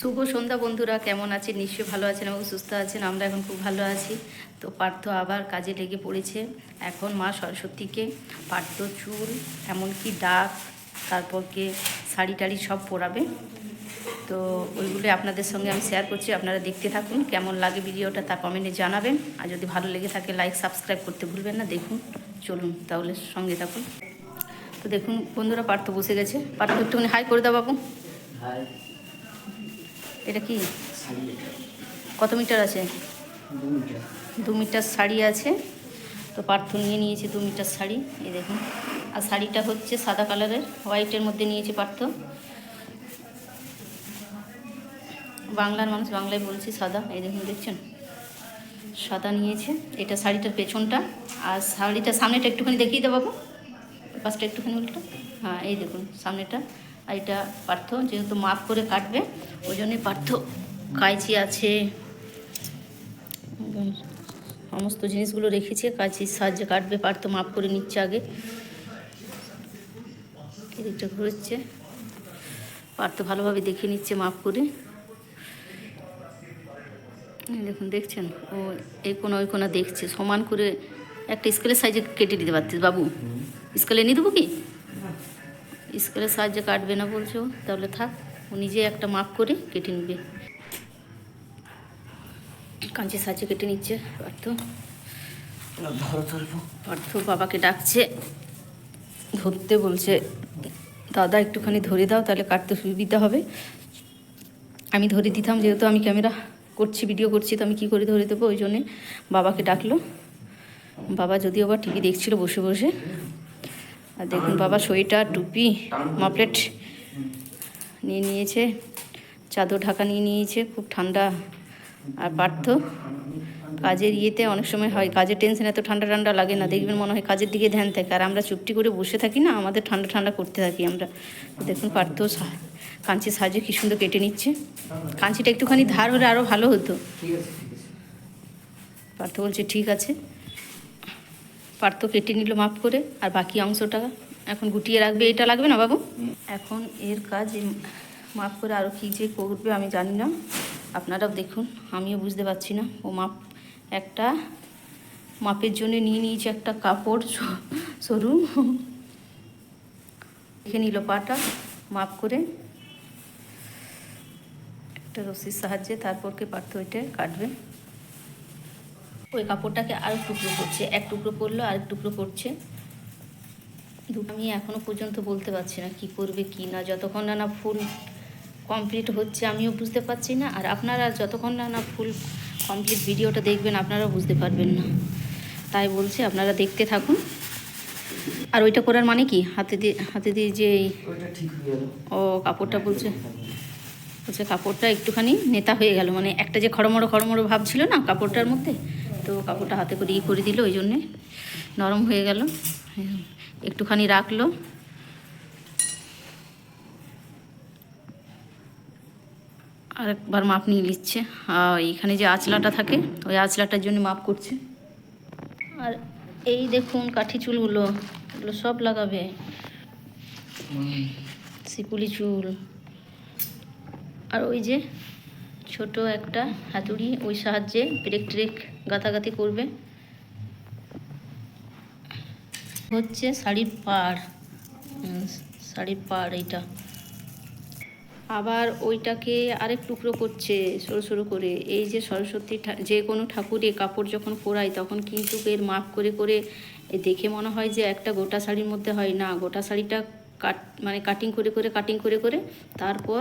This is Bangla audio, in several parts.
শুভ সন্ধ্যা বন্ধুরা, কেমন আছেন? নিশ্চয়ই ভালো আছেন এবং সুস্থ আছেন। আমরা এখন খুব ভালো আছি। তো পার্থ আবার কাজে লেগে পড়েছে। এখন মা সরস্বতীকে পার্থ চুল, এমনকি ডাক তারপরকে শাড়ি টাড়ি সব পরাবে। তো ওইগুলো আপনাদের সঙ্গে আমি শেয়ার করছি। আপনারা দেখতে থাকুন, কেমন লাগে ভিডিওটা তা কমেন্টে জানাবেন। আর যদি ভালো লেগে থাকে লাইক সাবস্ক্রাইব করতে ভুলবেন না। দেখুন, চলুন তাহলে সঙ্গে থাকুন। তো দেখুন, বন্ধুরা, পার্থ বসে গেছে। পার্থ, একটুখানি হাই করে দাও বাবু। হাই এটা কি? কত মিটার আছে? দু মিটার শাড়ি আছে। তো পার্থ নিয়ে নিয়েছে দু মিটার শাড়ি এই দেখুন। আর শাড়িটা হচ্ছে সাদা কালারের, হোয়াইটের মধ্যে নিয়েছে পার্থ। বাংলার মানুষ বাংলায় বলছি সাদা, এই দেখুন, দেখছেন? সাদা নিয়েছে, এটা শাড়িটার পেছনটা। আর শাড়িটার সামনেটা একটুখানি দেখিয়ে দেবো পাশটা একটুখানি উল্টো। হ্যাঁ এই দেখুন, সামনেটা। আর এটা পার্থ যেহেতু মাপ করে কাটবে ওই জন্যই পার্থ কাইচি আছে। সমস্ত জিনিসগুলো রেখেছে কাঁচির সাহায্যে কাটবে পার্থ মাপ করে নিচ্ছে আগে। এদিকটা ঘুরছে। পারতো ভালোভাবে দেখে নিচ্ছে মাপ করে। দেখুন দেখছেন? ও এই কোনা ওই কোনা দেখছে। সমান করে একটা স্কেলের সাইজে কেটে দিতে পারতিস বাবু। স্কেলে নিয়ে দেবো কি? স্কেলের সাহায্যে কাটবে না বলছো? তাহলে থাক, ও নিজে একটা মাপ করে কেটে নেবে। কাঁচের সাহায্যে কেটে নিচ্ছে, পার্থ। পার্থ বাবাকে ডাকছে, ধরতে বলছে, দাদা, একটুখানি ধরে দাও, তাহলে কাটতে সুবিধা হবে। আমি ধরে দিতাম, যেহেতু আমি ক্যামেরা করছি, ভিডিও করছি, তো আমি কী করে ধরে দেবো? ওই জন্যে বাবাকে ডাকলো। বাবা যদিও বা টিভি দেখছিল, বসে বসে। আর দেখুন বাবা সোয়েটার টুপি মাপলেট নিয়ে নিয়েছে চাদর ঢাকা নিয়ে নিয়েছে খুব ঠান্ডা আর পার্থ। কাজের ইয়েতে অনেক সময় হয় কাজের টেনশন এত ঠান্ডা ঠান্ডা লাগে না দেখবেন মনে হয় কাজের দিকে ধ্যান থাকে। আর আমরা চুপটি করে বসে থাকি না আমাদের ঠান্ডা ঠান্ডা করতে থাকি আমরা। দেখুন পার্থ কাঞ্চির সাহায্যে কী সুন্দর কেটে নিচ্ছে। কাঞ্চিটা একটুখানি ধার হলে আরও ভালো হতো। পার্থ বলছে ঠিক আছে। পার্থ কেটে নিল মাপ করে, আর বাকি অংশটা এখন গুটিয়ে রাখবে, এটা লাগবে না বাবু? এখন এর কাজ মাপ করে আরও কী যে করবে আমি জানি না। আপনারাও দেখুন, আমিও বুঝতে পারছি না। ও মাপ, একটা মাপের জন্য নিয়ে নিয়েছে একটা কাপড় সরু। দেখে নিল পাটা, মাপ করে। একটা রশির সাহায্যে তারপরকে পার্থ ওইটা কাটবে। ওই কাপড়টাকে আর টুকরো করছে। এক টুকরো করল আর টুকরো করছে। আমি এখনও পর্যন্ত বলতে পারছি না কি করবে কি না। যতক্ষণ না না ফুল কমপ্লিট হচ্ছে আমিও বুঝতে পারছি না। আর আপনারা যতক্ষণ না না ফুল কমপ্লিট ভিডিওটা দেখবেন আপনারাও বুঝতে পারবেন না। তাই বলছি আপনারা দেখতে থাকুন। আর ওইটা করার মানে কি? হাতে দিয়ে হাতে দিয়ে যে ও কাপড়টা বলছে। বলছে কাপড়টা একটুখানি নেতা হয়ে গেল। মানে একটা যে খড়মড়ো খড়মড়ো ভাব ছিল না কাপড়টার মধ্যে? তো কাপড়টা হাতে করে ইয়ে করে দিল ওই জন্যে নরম হয়ে গেল। একটুখানি রাখল। আর একবার মাপ নিয়ে নিচ্ছে। আর এইখানে যে আঁচলাটা থাকে ওই আঁচলাটার জন্য মাপ করছে। আর এই দেখুন কাঠি চুলগুলো এগুলো সব লাগাবে। শিপুলি চুল। আর ওই যে ছোট একটা হাতুড়ি ওই সাহায্যে ব্রেক ট্রেক গাতাগাতি করবে। হচ্ছে শাড়ির পাড়। শাড়ির পাড় এইটা। আবার ওইটাকে আরেক টুকরো করছে সরু সরু করে। এই যে সরস্বতী যে কোনো ঠাকুরে কাপড় যখন পরাই তখন কিন্তু এর মাপ করে করে দেখে মনে হয় যে একটা গোটা শাড়ির মধ্যে হয় না। গোটা শাড়িটা কাট মানে কাটিং করে করে কাটিং করে করে তারপর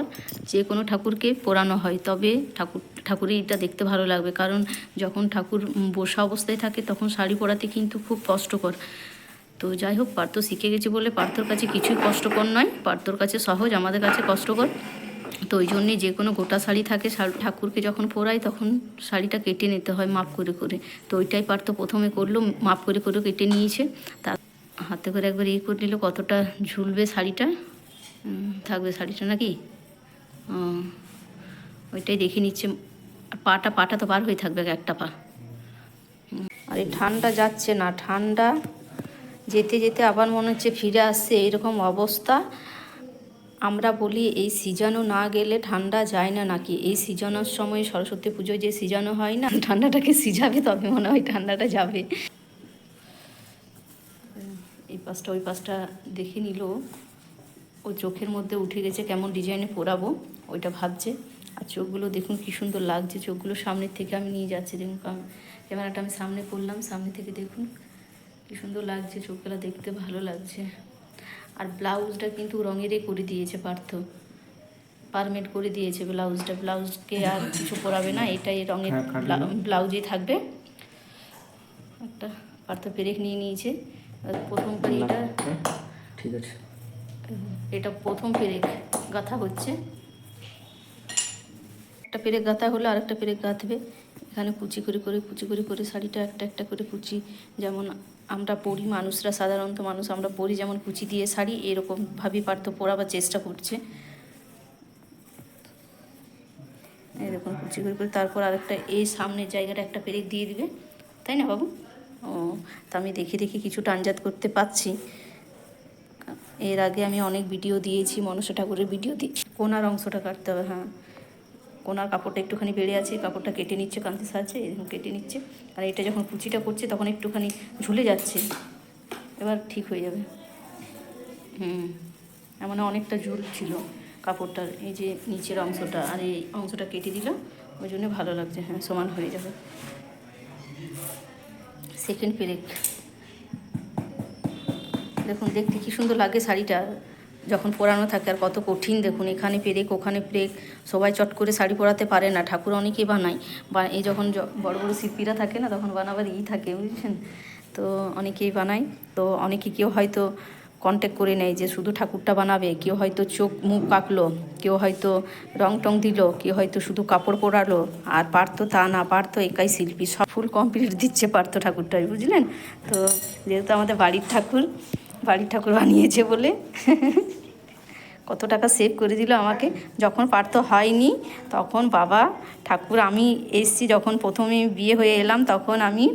যে কোনো ঠাকুরকে পরানো হয়। তবে ঠাকুর ঠাকুরেরটা দেখতে ভালো লাগবে কারণ যখন ঠাকুর বসা অবস্থায় থাকে তখন শাড়ি পরাতে কিন্তু খুব কষ্টকর। তো যাই হোক, পার্থ শিখে গেছে বলে পার্থর কাছে কিছুই কষ্টকর নয়। পার্থর কাছে সহজ, আমাদের কাছে কষ্টকর। তো ওই জন্যে যে কোনো গোটা শাড়ি থাকে ঠাকুরকে যখন পরাই তখন শাড়িটা কেটে নিতে হয় মাপ করে করে। তো ওইটাই পার্থ প্রথমে করল, মাপ করে করে কেটে নিয়েছে। তা হাতে করে একবার ইয়ে করে নিল কতটা ঝুলবে শাড়িটা? থাকবে শাড়িটা নাকি? ওইটাই দেখে নিচ্ছে। পাটা পাটা তো বার হয়ে থাকবে একটা পা। আর এই ঠান্ডা যাচ্ছে না। ঠান্ডা যেতে যেতে আবার মনে হচ্ছে ফিরে আসছে। এইরকম অবস্থা। আমরা বলি এই সিজানো না গেলে ঠান্ডা যায় না নাকি? এই সিজানোর সময় সরস্বতী পুজোয় যে সিজানো হয় না, ঠান্ডাটাকে সিজাবে তবে মনে হয় ঠান্ডাটা যাবে। এই পাশটা ওই পাশটা দেখে নিল। ও চোখের মধ্যে উঠে গেছে কেমন ডিজাইনে পরাবো ওইটা ভাবছে। আর চোখগুলো দেখুন কি সুন্দর লাগছে চোখগুলো সামনের থেকে আমি নিয়ে যাচ্ছি। দেখুন ক্যামেরাটা আমি সামনে করলাম সামনে থেকে দেখুন কি সুন্দর লাগছে চোখগুলো দেখতে ভালো লাগছে। আর ব্লাউজটা কিন্তু রঙেরই করে দিয়েছে পার্থ। পারমেট করে দিয়েছে ব্লাউজটা। ব্লাউজকে আর কিছু পরাবে না এটাই রঙের হ্যাঁ, ব্লাউজই থাকবে। একটা পার্থ পেরেক নিয়ে নিয়েছে। আর প্রথম পাড়িটা ঠিক আছে। এটা প্রথম পেরেক গাঁথা হচ্ছে। একটা পেরেক গাঁথা হলো আর একটা পেরেক গাঁথবে। এখানে কুচি করে করে কুচি করে করে শাড়িটা একটা একটা করে কুচি। যেমন আমরা পরি মানুষরা সাধারণত মানুষ আমরা পড়ি যেমন কুচি দিয়ে শাড়ি এরকমভাবেই পারত পরাবার চেষ্টা করছে। এরকম কুচি করে করে তারপর আরেকটা এই সামনের জায়গাটা একটা পেরেক দিয়ে দিবে। তাই না বাবু? ও, তা আমি দেখে দেখে কিছু টানজাত করতে পারছি। এর আগে আমি অনেক ভিডিও দিয়েছি, মনসা ঠাকুরের ভিডিও দিই কোনার অংশটা কাটতে হবে হ্যাঁ। কোনার কাপড়টা একটুখানি বেড়ে আছে, কাপড়টা কেটে নিচ্ছে কান্তি সাহায্যে এরকম কেটে নিচ্ছে। আর এটা যখন কুচিটা করছে, তখন একটুখানি ঝুলে যাচ্ছে। এবার ঠিক হয়ে যাবে। হুম এমন অনেকটা ঝুল ছিল কাপড়টার, এই যে নিচের অংশটা, আর এই অংশটা কেটে দিল ওই জন্য ভালো লাগছে হ্যাঁ সমান হয়ে যাবে। সেকেন্ড পেরেক দেখুন, দেখতে কি সুন্দর লাগে শাড়িটা। যখন পরানো থাকে আর কত কঠিন, দেখুন, এখানে পেরেক, ওখানে পেরেক। সবাই চট করে শাড়ি পরাতে পারে না, ঠাকুর অনেকেই বানায়। বা এই যখন বড় বড় শিল্পীরা থাকে না, তখন বানাবার ই থাকে, বুঝছেন? তো অনেকেই বানায়। তো অনেকে কেউ হয়তো কন্ট্যাক্ট করে নেয় যে শুধু ঠাকুরটা বানাবে, কেউ হয়তো চোখ মুখ আঁকলো কেউ হয়তো রং টং দিল, কেউ হয়তো শুধু কাপড় পরালো, আর পারতো তা না পারতো একাই শিল্পী, সব ফুল কমপ্লিট দিচ্ছে পারতো ঠাকুরটাই, বুঝলেন? তো যেহেতু আমাদের বাড়ির ঠাকুর বাড়ির ঠাকুর বানিয়েছে বলে কত টাকা সেভ করে দিল আমাকে। যখন পারতো হয়নি, তখন বাবা, ঠাকুর, আমি এসছি যখন প্রথমে বিয়ে হয়ে এলাম, তখন আমি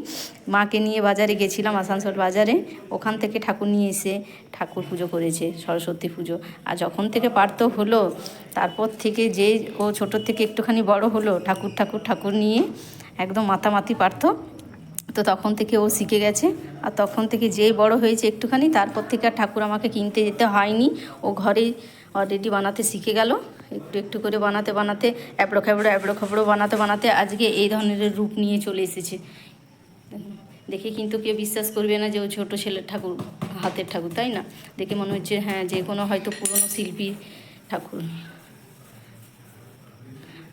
মাকে নিয়ে বাজারে গেছিলাম আসানসোল বাজারে। ওখান থেকে ঠাকুর নিয়ে এসে ঠাকুর পুজো করেছে, সরস্বতী পুজো। আর যখন থেকে পারতো হলো, তারপর থেকে যে ও ছোটোর থেকে একটুখানি বড় হলো, ঠাকুর ঠাকুর ঠাকুর নিয়ে একদম মাতামাতি পারতো। তো তখন থেকে ও শিখে গেছে। আর তখন থেকে যেই বড় হয়েছে একটুখানি, তারপর থেকে আর ঠাকুর আমাকে কিনতে যেতে হয়নি। ও ঘরেই অলরেডি বানাতে শিখে গেল। একটু একটু করে বানাতে বানাতে, এবড়ো খেবড়ো এবড়ো খেবড়ো, বানাতে বানাতে আজকে এই ধরনের রূপ নিয়ে চলে এসেছে। দেখে কিন্তু কেউ বিশ্বাস করবে না যে ও ছোটো ছেলের ঠাকুর, হাতের ঠাকুর, তাই না? দেখে মনে হচ্ছে হ্যাঁ যে কোনো হয়তো পুরনো শিল্পী ঠাকুর।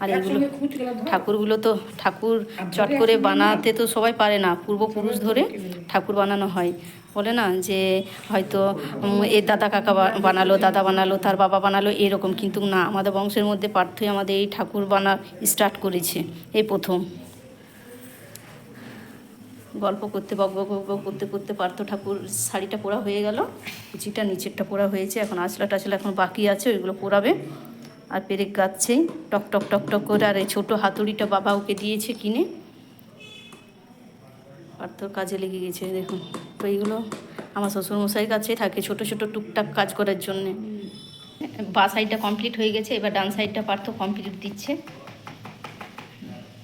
আর এগুলো ঠাকুরগুলো তো ঠাকুর চট করে বানাতে তো সবাই পারে না পূর্বপুরুষ ধরে ঠাকুর বানানো হয়। বলে না যে হয়তো এর দাদা কাকা বানালো দাদা বানালো তার বাবা বানালো এরকম। কিন্তু না আমাদের বংশের মধ্যে পার্থই আমাদের এই ঠাকুর বানা স্টার্ট করেছে এই প্রথম। গল্প করতে বক বক করতে করতে পার্থ ঠাকুর শাড়িটা পরা হয়ে গেল কুচিটা নিচেরটা পোড়া হয়েছে এখন আঁচলা টাচলা এখন বাকি আছে ওইগুলো পরাবে আর পেরেক গাচ্ছেই টক টক টক টক করে, আর এই ছোটো হাতুড়িটা বাবা ওকে দিয়েছে কিনে। আর তোর কাজে লেগে গেছে, দেখুন। তো এইগুলো আমার শ্বশুরমশাই কাছে থাকে, ছোট ছোট টুকটাক কাজ করার জন্যে। বা সাইডটা কমপ্লিট হয়ে গেছে, এবার ডান সাইডটা পার্থ কমপ্লিট দিচ্ছে।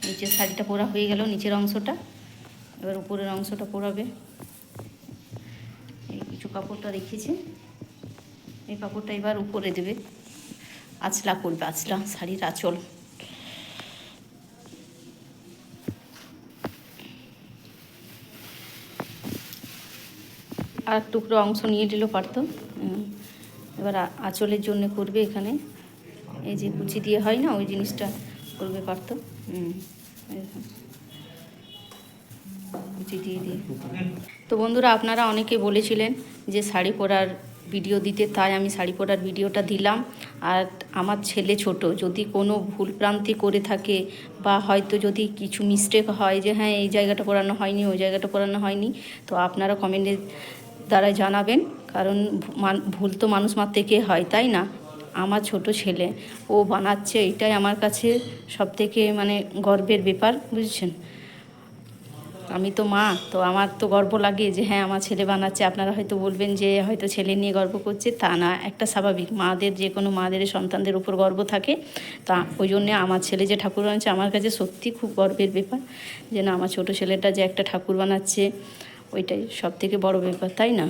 নিচের শাড়িটা পরা হয়ে গেল, নিচের অংশটা। এবার উপরের অংশটা পরাবে এই কিছু কাপড়টা রেখেছে। এই কাপড়টা এবার উপরে দেবে। আঁচলা করবে, আঁচলা, শাড়ির আঁচল আর টুকরো অংশ নিয়ে দিল পারতো। এবার আঁচলের জন্য করবে এখানে এই যে কুচি দিয়ে হয় না, ওই জিনিসটা করবে পারতো। কুচি দিয়ে দিয়ে তো বন্ধুরা, আপনারা অনেকে বলেছিলেন যে শাড়ি পরার ভিডিও দিতে, তাই আমি শাড়ি পরার ভিডিওটা দিলাম। আর আমার ছেলে ছোট, যদি কোনো ভুল প্রান্তি করে থাকে বা হয়তো যদি কিছু মিস্টেক হয় যে হ্যাঁ এই জায়গাটা পড়ানো হয়নি, ওই জায়গাটা পড়ানো হয়নি, তো আপনারা কমেন্টের দ্বারা জানাবেন। কারণ ভুল তো মানুষ মাত্রকে হয়, তাই না? আমার ছোট ছেলে, ও বানাচ্ছে, এটাই আমার কাছে সবথেকে মানে গর্বের ব্যাপার, বুঝছেন? আমি তো মা, তো আমার তো গর্ব লাগে যে হ্যাঁ আমার ছেলে বানাচ্ছে। আপনারা হয়তো বলবেন যে হয়তো ছেলে নিয়ে গর্ব করছে। তা না, একটা স্বাভাবিক। মাদের যে কোনো মাদের, সন্তানদের উপর গর্ব থাকে। তা ওই জন্যে আমার ছেলে যে ঠাকুর বানাচ্ছে, আমার কাছে সত্যি খুব গর্বের ব্যাপার। যে না, আমার ছোটো ছেলেটা যে একটা ঠাকুর বানাচ্ছে, ওইটাই সব থেকে বড় ব্যাপার, তাই না?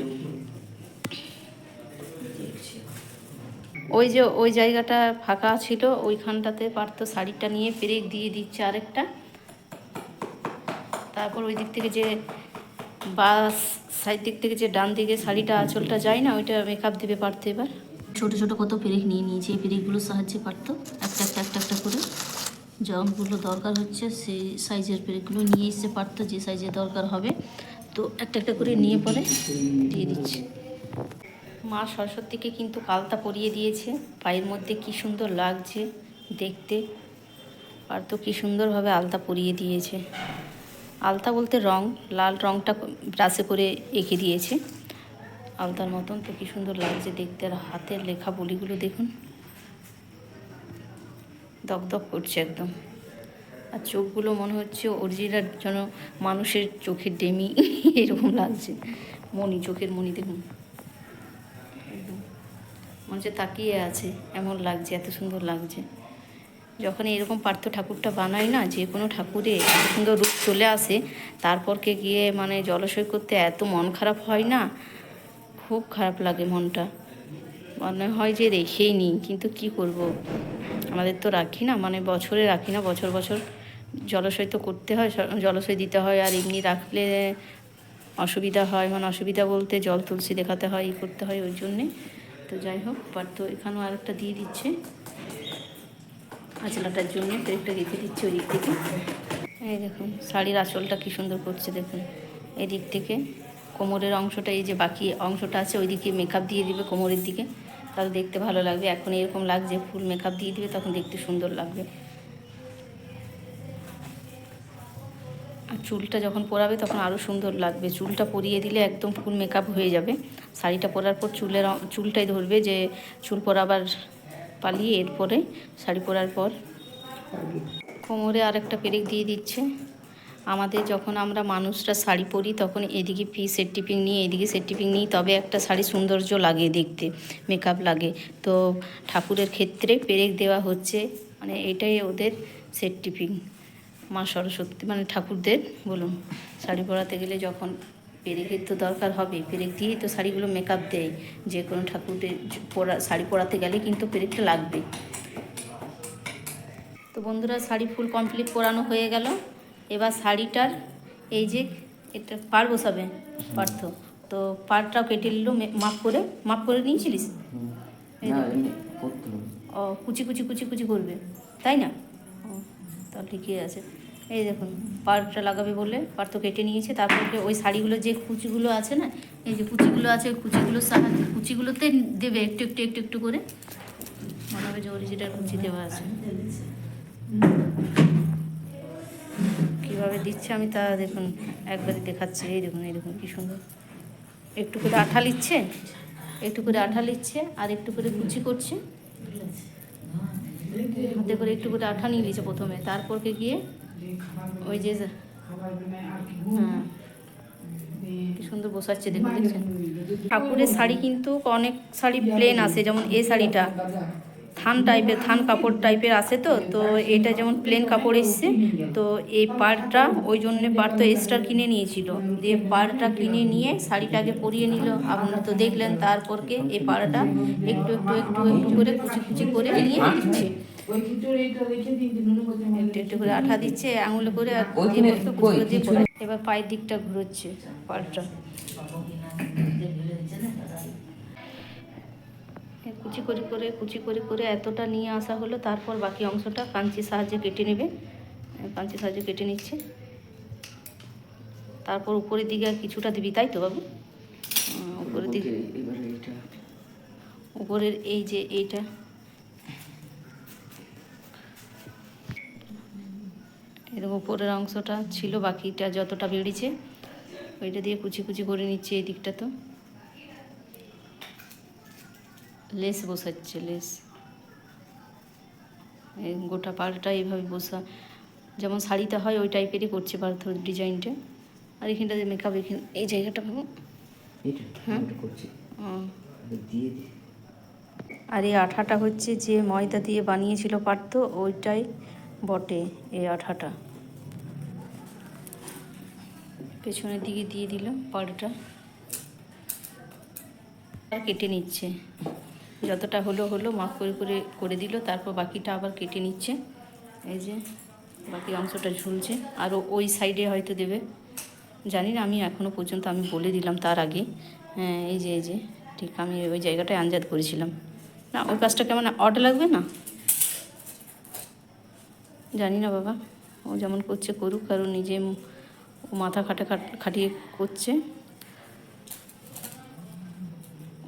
ওই যে, ওই জায়গাটা ফাঁকা ছিল, ওইখানটাতে পারতো শাড়িটা নিয়ে পেরেক দিয়ে দিচ্ছে আরেকটা। তারপর ওই দিক থেকে যে বাস সাইড দিক থেকে যে ডান দিকে শাড়িটা, আঁচলটা যায় না, ওইটা মেকআপ দিবে পারতো এবার। ছোট ছোট কত পেরেক নিয়ে নিয়েছে, এই পেরেকগুলোর সাহায্যে পারতো। একটা একটা একটা একটা করে। যখনগুলো দরকার হচ্ছে, সেই সাইজের পেরেকগুলো নিয়ে এসে পারতো, যে সাইজের দরকার হবে। তো একটা একটা করে নিয়ে পরে দিয়ে দিচ্ছে। মা সরস্বতীকে কিন্তু কালতা পরিয়ে দিয়েছে। পায়ের মধ্যে কি সুন্দর লাগছে দেখতে। আর তো কি সুন্দরভাবে আলতা পরিয়ে দিয়েছে। আলতা বলতে রং, লাল রংটা ব্রাশে করে এঁকে দিয়েছে। আলতার মতন তো কি সুন্দর লাগছে দেখতে। আর হাতের লেখা বলিগুলো দেখুন। দগদগ করছে একদম। আর চোখগুলো মনে হচ্ছে অরিজিনাল যেন মানুষের চোখের ডেমি। এরকম লাগছে। মনি চোখের মনি দেখুন। মনে হচ্ছে তাকিয়ে আছে। এমন লাগছে, এত সুন্দর লাগছে। যখন এরকম পার্থ ঠাকুরটা বানাই না, যে কোনো ঠাকুরে সুন্দর রূপ চলে আসে তারপরকে গিয়ে মানে জলাশয় করতে এত মন খারাপ হয় না? খুব খারাপ লাগে মনটা। মনে হয় যে রেখেই নিই কিন্তু কি করব? আমাদের তো রাখি না মানে বছরে রাখি না, বছর বছর জলাশয় তো করতে হয় জলাশয় দিতে হয়, আর এমনি রাখলে অসুবিধা হয় মানে অসুবিধা বলতে জল তুলসী দেখাতে হয়, ই করতে হয়, ওই জন্যে। তো যাই হোক, পার্থ এখানেও আরেকটা দিয়ে দিচ্ছে। আঁচলাটার জন্য পেরেকটা রেখে দিচ্ছি ওই দিক থেকে। এই দেখুন, শাড়ির আঁচলটা কী সুন্দর করছে দেখুন। এই দিক থেকে কোমরের অংশটা, এই যে বাকি অংশটা আছে ওই দিকে মেকআপ দিয়ে দিবে কোমরের দিকে। তাহলে দেখতে ভালো লাগবে। এখন এরকম লাগছে ফুল মেকআপ দিয়ে দিবে, তখন দেখতে সুন্দর লাগবে। আর চুলটা যখন পরাবে, তখন আরও সুন্দর লাগবে। চুলটা পরিয়ে দিলে একদম ফুল মেকআপ হয়ে যাবে। শাড়িটা পরার পর চুলের চুলটাই ধরবে যে চুল পরাবার পালিয়ে এরপরে শাড়ি পরার পর কোমরে আর একটা পেরেক দিয়ে দিচ্ছে। আমাদের যখন আমরা মানুষরা শাড়ি পরি, তখন এদিকে পি সেট টিপিং নিয়ে, এদিকে সেট টিপিং নিই তবে একটা শাড়ি সৌন্দর্য লাগে দেখতে মেকআপ লাগে। তো ঠাকুরের ক্ষেত্রে পেরেক দেওয়া হচ্ছে মানে এটাই ওদের সেট টিপিং মা সরস্বতী মানে ঠাকুরদের, বলুন, শাড়ি পরাতে গেলে যখন পেরেকের তো দরকার হবে পেরেক দিয়েই তো শাড়িগুলো মেকআপ দেয়। যে কোনো ঠাকুরদের পরা শাড়ি পরাতে গেলে কিন্তু পেরেকটা লাগবে তো বন্ধুরা শাড়ি ফুল কমপ্লিট করানো হয়ে গেল। এবার শাড়িটার এই যে এটা পার বসাবে পার্থ। তো পারটাও কেটে নিল মাপ করে মাপ করে নিয়েছিলিস? ও কুচি কুচি কুচি কুচি করবে তাই না? ও তাহলে ঠিকই আছে। এই দেখুন পাড়টা লাগাবে বলে পাড় তো কেটে নিয়েছে। তারপরে ওই শাড়িগুলো, যে কুচিগুলো আছে না, এই যে কুচিগুলো আছে কুচিগুলোর সাহায্যে, কুচিগুলোতে দেবে একটু একটু একটু একটু করে। মনে হবে যে অরিজিনাল কুচি দেওয়া আছে। কীভাবে দিচ্ছে আমি তা দেখুন একবারই দেখাচ্ছি। এই দেখুন এই দেখুন, কী সুন্দর। একটু করে আঠা লিচ্ছে একটু করে আঠা লিচ্ছে আর একটু করে কুচি করছে। হাতে করে একটু করে আঠা নিয়ে নিয়েছে প্রথমে। তারপরকে গিয়ে ওই যে হ্যাঁ। কি সুন্দর বসাচ্ছে দেখুন দেখছেন? ঠাকুরের শাড়ি কিন্তু অনেক শাড়ি প্লেন আসে যেমন এই শাড়িটা। থান টাইপের থান কাপড় টাইপের আসে তো তো এটা যেমন প্লেন কাপড় এসছে তো এই পাড়টা ওই জন্যে পাড় তো এক্সট্রা কিনে নিয়েছিল। দিয়ে পাড়টা কিনে নিয়ে শাড়িটাকে পরিয়ে নিল। আপনারা তো দেখলেন তারপরকে এই পাড়টা একটু একটু একটু একটু করে কুচি কুচি করে নিয়ে দিচ্ছে একটু একটু করে আঠা দিচ্ছে আঙুলে করে আর। এবার পায়ের দিকটা ঘুরোচ্ছে পাড়টা কুচি করে করে কুচি করে করে এতটা নিয়ে আসা হলো তারপর বাকি অংশটা কাঞ্চির সাহায্যে কেটে নেবে। কাঞ্চির সাহায্যে কেটে নিচ্ছে। তারপর উপরের দিকে আর কিছুটা দিবি তাই তো বাবু? উপরের দিকে। ওকে, এবারে এটা উপরের এই যে এইটা। উপরের অংশটা ছিল বাকিটা যতটা বেরিয়েছে ওইটা দিয়ে কুচি কুচি করে নিচ্ছে এই দিকটা তো। লেস বসাচ্ছে লেস। এই গোটা পাড়টা এইভাবে বসা। যেমন শাড়িতে হয় ওই টাইপেরই করছে পার্থ ডিজাইনটা। আর এখানটা যে মেকআপ এখানে এই জায়গাটা ভাবো। দিই। আর এই আঠাটা হচ্ছে যে ময়দা দিয়ে বানিয়েছিল পারত ওইটাই বটে এই আঠাটা। পেছনের দিকে দিয়ে দিল পাড়টা আর কেটে নিচ্ছে। যতটা হলো হলো মাপ করে করে করে দিল, তারপর বাকিটা আবার কেটে নিচ্ছে। এই যে বাকি অংশটা ঝুলছে। আরও ওই সাইডে হয়তো দেবে। জানি না, আমি এখনও পর্যন্ত আমি বলে দিলাম তার আগে। হ্যাঁ এই যে এই যে, ঠিক আমি ওই জায়গাটায় আঞ্জাদ করেছিলাম। না, ওই কাজটা কেমন অড লাগবে না? জানি না বাবা, ও যেমন করছে করুক, কারণ নিজে ও মাথা খাটা খাট- খাটিয়ে করছে।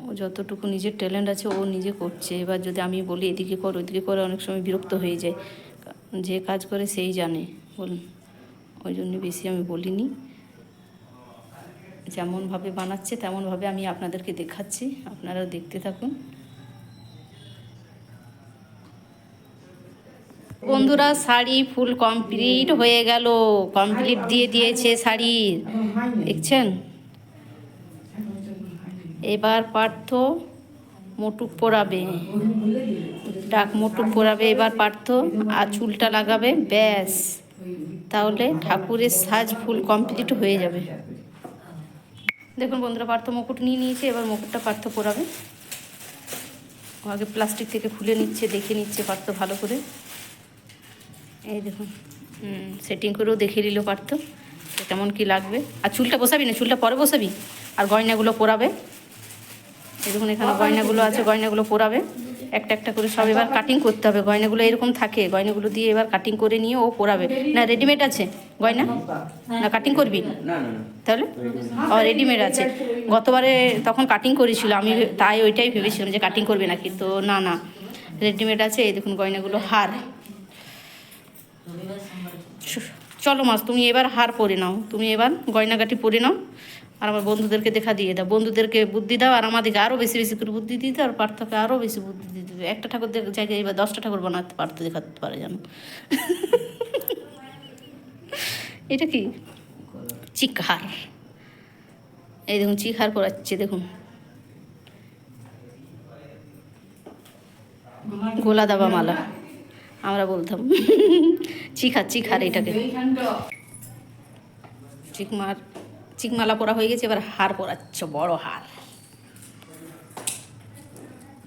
ও যতটুকু নিজের ট্যালেন্ট আছে, ও নিজে করছে। এবার যদি আমি বলি, এদিকে কর ওইদিকে করে, অনেক সময় বিরক্ত হয়ে যায়। যে কাজ করে, সেই জানে। বলুন ওই জন্য বেশি আমি বলিনি। যেমনভাবে বানাচ্ছে, তেমনভাবে আমি আপনাদেরকে দেখাচ্ছি। আপনারাও দেখতে থাকুন। বন্ধুরা, শাড়ি ফুল কমপ্লিট হয়ে গেল। কমপ্লিট দিয়ে দিয়েছে শাড়ি। দেখছেন? এবার পার্থ মোটুক পরাবে। ডাক মোটুক পরাবে, এবার পার্থ। আর চুলটা লাগাবে, ব্যাস। তাহলে ঠাকুরের সাজ ফুল কমপ্লিট হয়ে যাবে। দেখুন বন্ধুরা, পার্থ মুকুট নিয়ে নিয়েছে, এবার মুকুটটা পার্থ পরাবে। আগে প্লাস্টিক থেকে খুলে নিচ্ছে, দেখে নিচ্ছে পার্থ ভালো করে। এই দেখুন। সেটিং করেও দেখে নিল পারতো। কেমন কি লাগবে? আর চুলটা বসাবি না? চুলটা পরে বসাবি? আর গয়নাগুলো পরাবে এই দেখুন এখানে গয়নাগুলো আছে গয়নাগুলো পরাবে একটা একটা করে সব এবার কাটিং করতে হবে। গয়নাগুলো এরকম থাকে গয়নাগুলো দিয়ে এবার কাটিং করে নিয়ে ও পরাবে না রেডিমেড আছে গয়না? না কাটিং করবি? না না না তাহলে? ও রেডিমেড আছে। গতবারে তখন কাটিং করেছিল। আমি তাই ওইটাই ভেবেছিলাম যে কাটিং করবে নাকি? তো না না রেডিমেড আছে। এই দেখুন গয়নাগুলো হার। চলো মাস তুমি এবার হার পরে নাও। তুমি এবার গয়নাগাটি পরে নাও আর আমার বন্ধুদেরকে দেখা দিয়ে দাও। বন্ধুদেরকে বুদ্ধি দাও আর আমাদেরকে আরও বেশি বেশি করে বুদ্ধি দিতে আর পার্থকে আরও বেশি বুদ্ধি দিতে একটা ঠাকুর জায়গায় এবার দশটা ঠাকুর বানাতে পারতো দেখাতে পারে যেন। এটা কি? চিকহার। এই দেখুন, চিকহার করাচ্ছে দেখুন। গোলা দাবা মালা। আমরা বলতাম। চিখার চিখার এটাকে। চিকমার, চিকমালা পরা হয়ে গেছে, এবার হার পরাচ্ছ বড় হার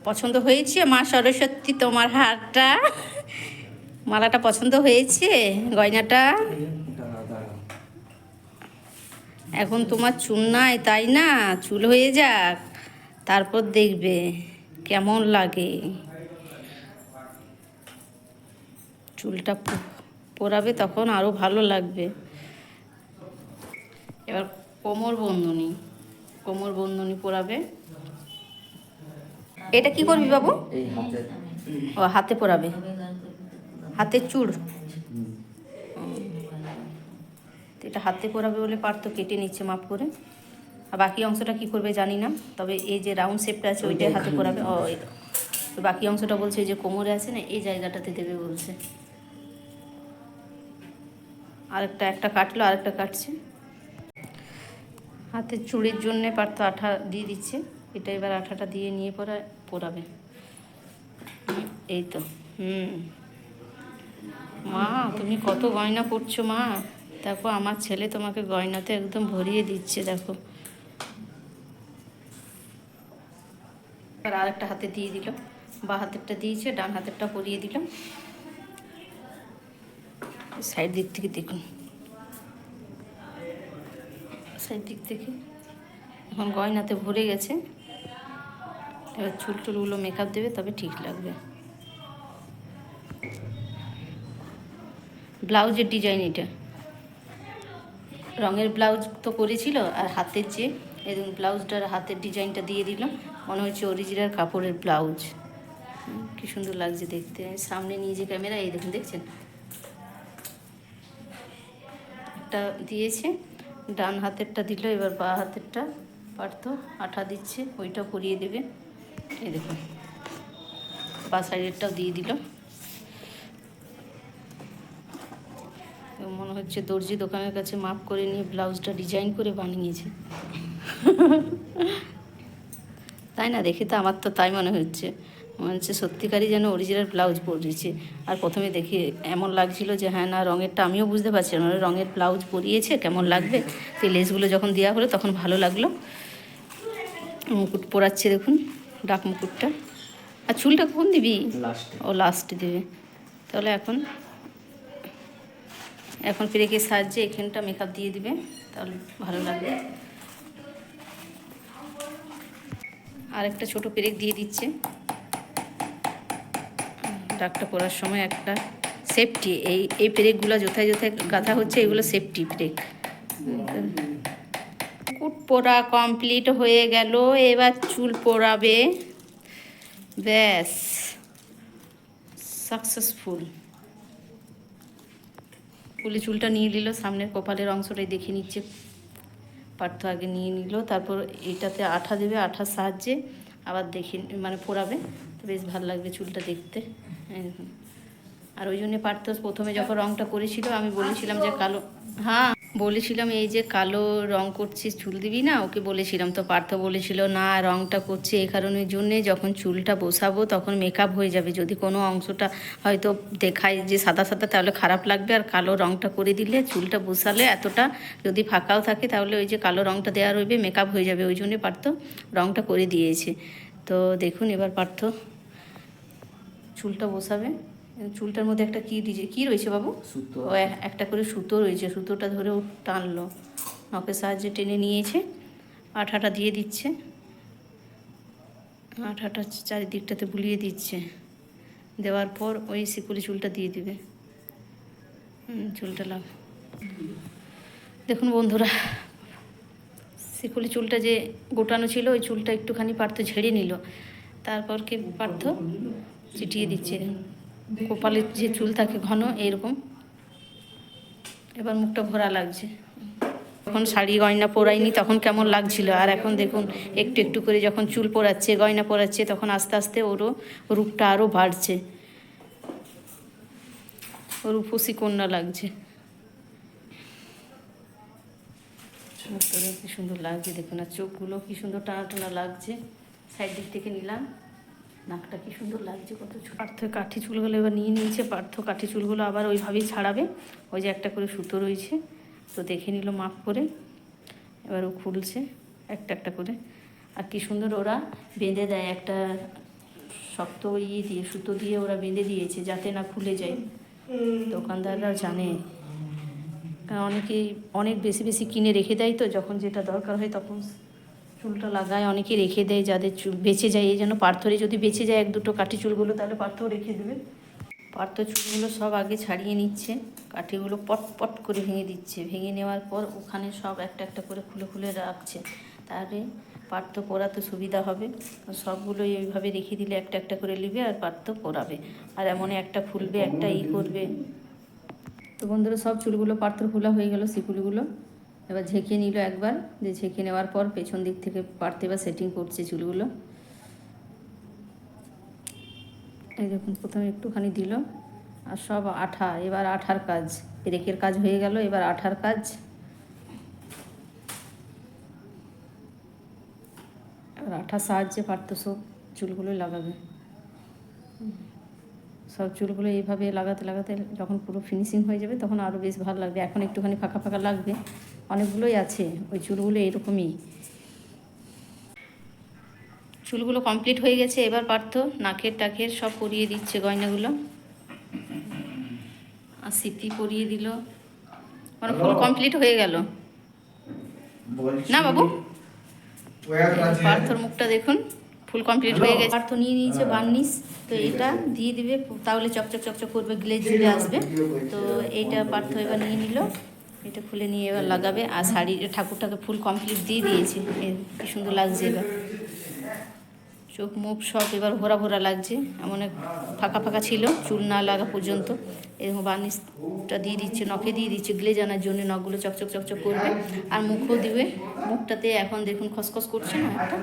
পছন্দ হয়েছে? মা সরস্বতী, তোমার হারটা মালাটা পছন্দ হয়েছে? গয়নাটা? এখন তোমার চুল নাই, তাই না? চুল হয়ে যাক। তারপর দেখবে, কেমন লাগে। চুলটা পরাবে তখন আরও ভালো লাগবে। এবার কোমর বন্ধনী কোমর বন্ধনী পরাবে এটা কি করবি বাবু? হাতে ও, হাতে পরাবে হাতের চুড়। এটা হাতে পরাবে বলে পারতো, কেটে নিচ্ছে মাপ করে। আর বাকি অংশটা কি করবে জানি না, তবে এই যে রাউন্ড শেপটা আছে ওইটাই হাতে পরাবে ও বাকি অংশটা বলছে যে কোমরে আছে না, এই জায়গাটাতে দেবে বলছে। আরেকটা, একটা কাটলো, আরেকটা কাটছে। হাতের চুড়ির জন্যে পারতো আঠা দিয়ে দিচ্ছে। এটা এবার আঠাটা দিয়ে নিয়ে পরে পরাবে এই তো, হুম। মা, তুমি কত গয়না করছ মা? দেখো, আমার ছেলে তোমাকে গয়নাতে একদম ভরিয়ে দিচ্ছে, দেখো। আর আরেকটা হাতে দিয়ে দিল। বা হাতেরটা দিয়েছে, ডান হাতেরটা পরিয়ে দিল সাইড দিক থেকে দেখুন। সাইড দিক থেকে। এখন গয়নাতে ভরে গেছে। এবার চুল টুলগুলো মেকআপ দেবে, তবে ঠিক লাগবে। ব্লাউজের ডিজাইন এটা। রঙের ব্লাউজ তো করেছিল, আর হাতের যে দেখুন ব্লাউজটার হাতের ডিজাইনটা দিয়ে দিলাম। মনে হচ্ছে অরিজিনাল কাপড়ের ব্লাউজ। কি সুন্দর লাগছে দেখতে। সামনে নিয়ে যে ক্যামেরা এই দেখুন, দেখছেন? একটা দিয়েছে, ডান হাতেরটা দিল, এবার বা হাতেরটা পারতো আঠা দিচ্ছে, ওইটা পরিয়ে দেবে। এই দেখুন, বা সাইডেরটাও দিয়ে দিল। মনে হচ্ছে দর্জি দোকানের কাছে মাপ করে নিয়ে ব্লাউজটা ডিজাইন করে বানিয়েছে। তাই না? দেখে তো আমার তো তাই মনে হচ্ছে। মনে হচ্ছে সত্যিকারই যেন অরিজিনাল ব্লাউজ পরিয়েছে। আর প্রথমে দেখি এমন লাগছিল যে হ্যাঁ না রঙেরটা আমিও বুঝতে পারছি না। রঙের ব্লাউজ পরিয়েছে কেমন লাগবে? তো লেসগুলো যখন দেওয়া হলো তখন ভালো লাগল। মুকুট পরাচ্ছে দেখুন ডাক মুকুটটা। আর চুলটা কখন দিবি? ও লাস্টে দেবে। তাহলে এখন এখন পেরেকের সাহায্যে এখানটা মেকআপ দিয়ে দিবে তাহলে ভালো লাগবে। আর একটা ছোট পেরেক দিয়ে দিচ্ছে। ডাকটা পরার সময় একটা সেফটি এই এই পেরেকগুলো যথায় যথায় গাঁথা হচ্ছে, এগুলো সেফটি পেরেক কুট পোড়া কমপ্লিট হয়ে গেল, এবার চুল পোড়াবে। ব্যাস সাকসেসফুল ফুলে চুলটা নিয়ে নিল, সামনের কপালের অংশটাই দেখে নিচ্ছে। পার্থ আগে নিয়ে নিল, তারপর এটাতে আঠা দেবে, আঠার সাহায্যে আবার দেখে মানে পোড়াবে। তো বেশ ভালো লাগবে চুলটা দেখতে। এরকম। আর ওই জন্য পার্থ প্রথমে যখন রংটা করেছিল, আমি বলেছিলাম যে কালো হ্যাঁ বলেছিলাম এই যে কালো রং করছিস, চুল দিবি না? ওকে বলেছিলাম। তো পার্থ বলেছিল, না, রংটা করছে এই কারণের জন্যে যখন চুলটা বসাবো তখন মেকআপ হয়ে যাবে। যদি কোনো অংশটা হয়তো দেখায় যে সাদা সাদা, তাহলে খারাপ লাগবে। আর কালো রংটা করে দিলে, চুলটা বসালে এতটা যদি ফাঁকাও থাকে, তাহলে ওই যে কালো রংটা দেওয়া রইবে মেকআপ হয়ে যাবে। ওই জন্যে পার্থ রংটা করে দিয়েছে। তো দেখুন এবার পার্থ চুলটা বসাবে। চুলটার মধ্যে একটা কি ডিজে কি রয়েছে বাবু? সুতো ও একটা করে সুতো রয়েছে সুতোটা ধরে ও টানলো। নখের সাহায্যে টেনে নিয়েছে আঠাটা দিয়ে দিচ্ছে। আঠাটা চারিদিকটাতে বুলিয়ে দিচ্ছে। দেওয়ার পর ওই শিকুলি চুলটা দিয়ে দিবে। হুম, চুলটা লাভ দেখুন বন্ধুরা শিকুলি চুলটা যে গোটানো ছিল ওই চুলটা একটুখানি পার্থ ঝেড়ে নিল। তারপর কি পার্থ চিটিয়ে দিচ্ছে। কপালের যে চুল থাকে ঘন এরকম এবার মুখটা ভরা লাগছে। যখন শাড়ি গয়না পরাইনি তখন কেমন লাগছিল। আর এখন দেখুন, একটু একটু করে যখন চুল পরাচ্ছে, গয়না পরাচ্ছে, তখন আস্তে আস্তে ওরও রূপটা আরও বাড়ছে। ওর উপসী কন্যা লাগছে। কি সুন্দর লাগছে। দেখুন আর চোখগুলো কি সুন্দর টানা টানা লাগছে। সাইড দিক থেকে নিলাম। নাকটা কি সুন্দর লাগছে, কত পার্থ কাঠি চুলগুলো এবার নিয়ে নিয়েছে, পার্থ কাঠি চুলগুলো আবার ওইভাবেই ছাড়াবে। ওই যে একটা করে সুতো রয়েছে, তো দেখে নিল মাপ করে। এবার ও খুলছে একটা একটা করে। আর কি সুন্দর ওরা বেঁধে দেয় একটা শক্ত ইয়ে দিয়ে, সুতো দিয়ে ওরা বেঁধে দিয়েছে, যাতে না খুলে যায়। দোকানদাররা জানে। কারণ অনেকেই অনেক বেশি বেশি কিনে রেখে দেয় তো, যখন যেটা দরকার হয় তখন চুলটা লাগায় অনেকে রেখে দেয় যাদের চুল বেঁচে যায়, এই জন্য পার্থরে যদি বেঁচে যায় এক দুটো কাঠি চুলগুলো, তাহলে পার্থও রেখে দেবে। পার্থ চুলগুলো সব আগে ছাড়িয়ে নিচ্ছে, কাঠিগুলো পট পট করে ভেঙে দিচ্ছে। ভেঙে নেওয়ার পর ওখানে সব একটা একটা করে খুলে খুলে রাখছে। তাহলে পার্থ পরাতে সুবিধা হবে। সবগুলো এইভাবে রেখে দিলে একটা একটা করে নেবে আর পার্থ পরাবে। আর এমন একটা খুলবে, একটা ই করবে। তো বন্ধুরা, সব চুলগুলো পাত্র খোলা হয়ে গেল শিকুলিগুলো এবার ঝেঁকে নিল একবার, যে ঝেঁকে নেওয়ার পর পেছন দিক থেকে পারতে এবার সেটিং করছে চুলগুলো। এই দেখুন, প্রথমে একটুখানি দিল, আর সব আঠা, এবার আঠার কাজ। পেরেকের কাজ হয়ে গেল, এবার আঠার কাজ। আঠার সাহায্যে পারতো সব চুলগুলো লাগাবে। সব চুলগুলো এইভাবে লাগাতে লাগাতে যখন পুরো ফিনিশিং হয়ে যাবে তখন আরও বেশ ভালো লাগবে। এখন একটুখানি ফাঁকা ফাঁকা লাগবে। অনেকগুলোই আছে। ওই চুলগুলো এরকমই। চুলগুলো কমপ্লিট হয়ে গেছে। এবার পারতো নাকের টাকের সব পরিয়ে দিচ্ছে গয়নাগুলো। আর স্মৃতি পরিয়ে দিল। মানে ফুল কমপ্লিট হয়ে গেল। না বাবু? পার্থর মুখটা দেখুন। ফুল কমপ্লিট হয়ে গেছে। পার্থ নিয়ে নিয়েছে বার্নিশ। তো এটা দিয়ে দিবে তাহলে চকচক চকচক করবে গ্লেজ চলে আসবে। তো এইটা পার্থ এবার নিয়ে নিল। এটা খুলে নিয়ে এবার লাগাবে। আর শাড়ি ঠাকুরটাকে ফুল কমপ্লিট দিয়ে দিয়েছে। কি সুন্দর লাগছে এবার। চোখ মুখ সব এবার ভরা ভরা লাগছে। এমন এক ফাঁকা ফাঁকা ছিল চুল না লাগা পর্যন্ত। এরকম বার্নিশটা দিয়ে দিচ্ছে, নখে দিয়ে দিচ্ছে, গ্লে জানার জন্য নখগুলো চকচক চকচক করবে। আর মুখও দিবে, মুখটাতে এখন দেখুন খসখস করছে না একটা।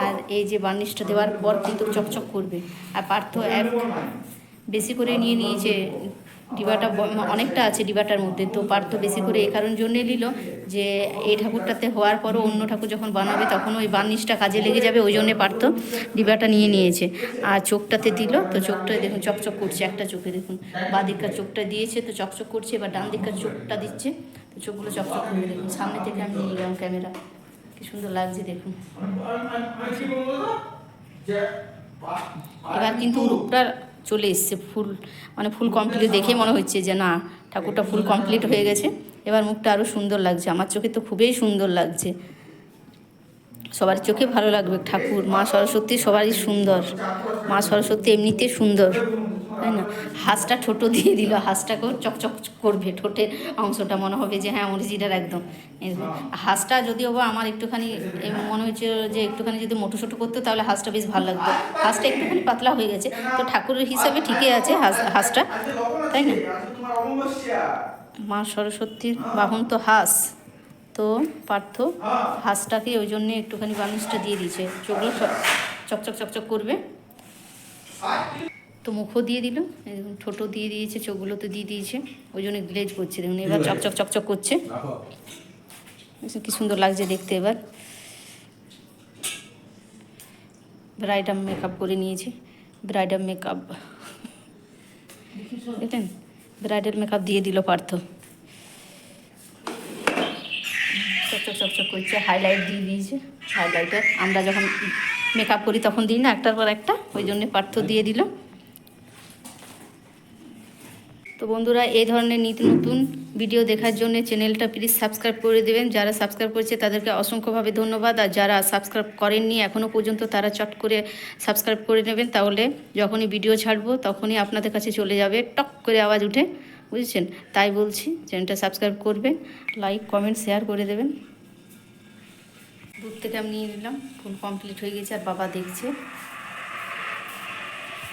আর এই যে বার্নিশটা দেওয়ার পর কিন্তু চকচক করবে। আর পার্থ এক বেশি করে নিয়ে নিয়েছে ডিবাটা অনেকটা আছে ডিবাটার মধ্যে। তো পার্থ বেশি করে এই কারণ জন্যে নিল যে, এই ঠাকুরটাতে হওয়ার পরও অন্য ঠাকুর যখন বানাবে তখন ওই বার্নিশটা কাজে লেগে যাবে, ওই জন্যে পার্থ ডিবাটা নিয়ে নিয়েছে। আর চোখটাতে দিল, তো চোখটা দেখুন, চকচক করছে একটা চোখে দেখুন। বাঁ দিককার চোখটা দিয়েছে, তো চকচক করছে, এবার ডান দিককার চোখটা দিচ্ছে, তো চোখগুলো চকচক করবে দেখুন। সামনে থেকে আমি নিয়ে গেলাম ক্যামেরা। কি সুন্দর লাগছে দেখুন। এবার কিন্তু রূপটা চলে এসছে ফুল মানে ফুল কমপ্লিট দেখে মনে হচ্ছে যে না, ঠাকুরটা ফুল কমপ্লিট হয়ে গেছে। এবার মুখটা আরও সুন্দর লাগছে, আমার চোখে তো খুবই সুন্দর লাগছে। সবার চোখে ভালো লাগবে, ঠাকুর, মা সরস্বতী সবারই সুন্দর, মা সরস্বতী এমনিতে সুন্দর। তাই না? হাঁসটা ঠোঁটো দিয়ে দিল, হাঁসটাকেও চকচক করবে ঠোঁটের অংশটা মনে হবে যে হ্যাঁ অরিজিনাল একদম। হাঁসটা যদিও বা আমার একটুখানি মনে হচ্ছে যে একটুখানি যদি মোটো সোটো করতো তাহলে হাঁসটা বেশ ভালো লাগতো। হাঁসটা একটুখানি পাতলা হয়ে গেছে, তো ঠাকুরের হিসাবে ঠিকই আছে হাঁস, হাঁসটা, তাই না? মা সরস্বতীর বাহন তো হাঁস, তো পার্থ হাঁসটাকে ওই জন্যে একটুখানি বার্নিশটা দিয়ে দিয়েছে। চোখগুলো চকচক চকচক করবে। তো মুখও দিয়ে দিল দেখুন ঠোঁটও দিয়ে দিয়েছে চোখগুলো তো দিয়ে দিয়েছে ওই জন্য গ্লেজ করছে দেখুন এবার চকচক চকচক করছে। কি সুন্দর লাগছে দেখতে এবার। ব্রাইডাল মেকআপ করে নিয়েছে ব্রাইডাল মেকআপ। দেখলেন? ব্রাইডাল মেকআপ দিয়ে দিল পার্থ। চকচক চকচক করছে হাইলাইট দিয়ে দিয়েছে হাইলাইটার। আমরা যখন মেকআপ করি তখন দিই না একটার পর একটা ওই জন্যে পার্থ দিয়ে দিল। তো বন্ধুরা, এই ধরনের নিত্য নতুন ভিডিও দেখার জন্য চ্যানেলটা প্লিজ সাবস্ক্রাইব করে দেবেন। যারা সাবস্ক্রাইব করেছে, তাদেরকে অসংখ্যভাবে ধন্যবাদ। আর যারা সাবস্ক্রাইব করেননি এখনও পর্যন্ত তারা চট করে সাবস্ক্রাইব করে নেবেন। তাহলে যখনই ভিডিও ছাড়বো, তখনই আপনাদের কাছে চলে যাবে টক করে আওয়াজ উঠে। বুঝেছেন? তাই বলছি চ্যানেলটা সাবস্ক্রাইব করবেন লাইক কমেন্ট শেয়ার করে দেবেন। দূর থেকে আমি নিয়ে নিলাম, ফুল কমপ্লিট হয়ে গেছে। আর বাবা দেখছে।